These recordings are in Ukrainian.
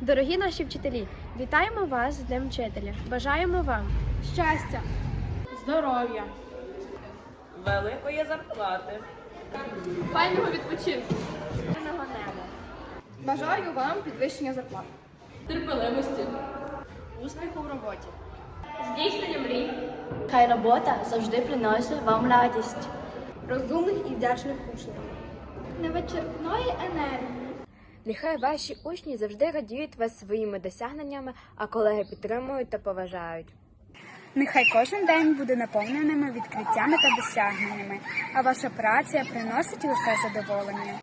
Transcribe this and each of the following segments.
Дорогі наші вчителі, вітаємо вас з Днем вчителя. Бажаємо вам щастя, здоров'я, Великої зарплати. файного відпочинку, мирного неба. Бажаю вам підвищення зарплат, терпеливості, успіху в роботі, здійснення мрій, Хай робота завжди приносить вам радість. розумних і вдячних учнів. невичерпної енергії. Нехай ваші учні завжди радіють вас своїми досягненнями, а колеги підтримують та поважають. Нехай кожен день буде наповненими відкриттями та досягненнями, а ваша праця приносить лише задоволення.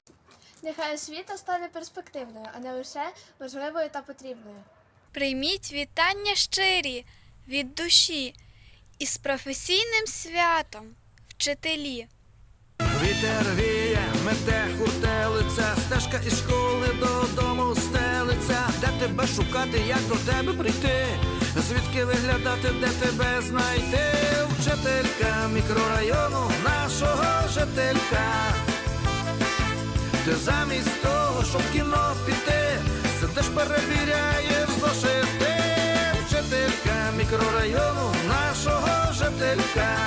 Нехай освіта стане перспективною, а не лише важливою та потрібною. Прийміть вітання щирі від душі із професійним святом, вчителі. Вітер віє, мете хуртелиця, стежка із школи додому стелиться. Де тебе шукати, як до тебе прийти? Звідки виглядати, де тебе знайти? Вчителька мікрорайону, нашого жителька. Ти замість того, щоб кіно піти, сидиш перевіряєш зошити. Вчителька мікрорайону, нашого жителька.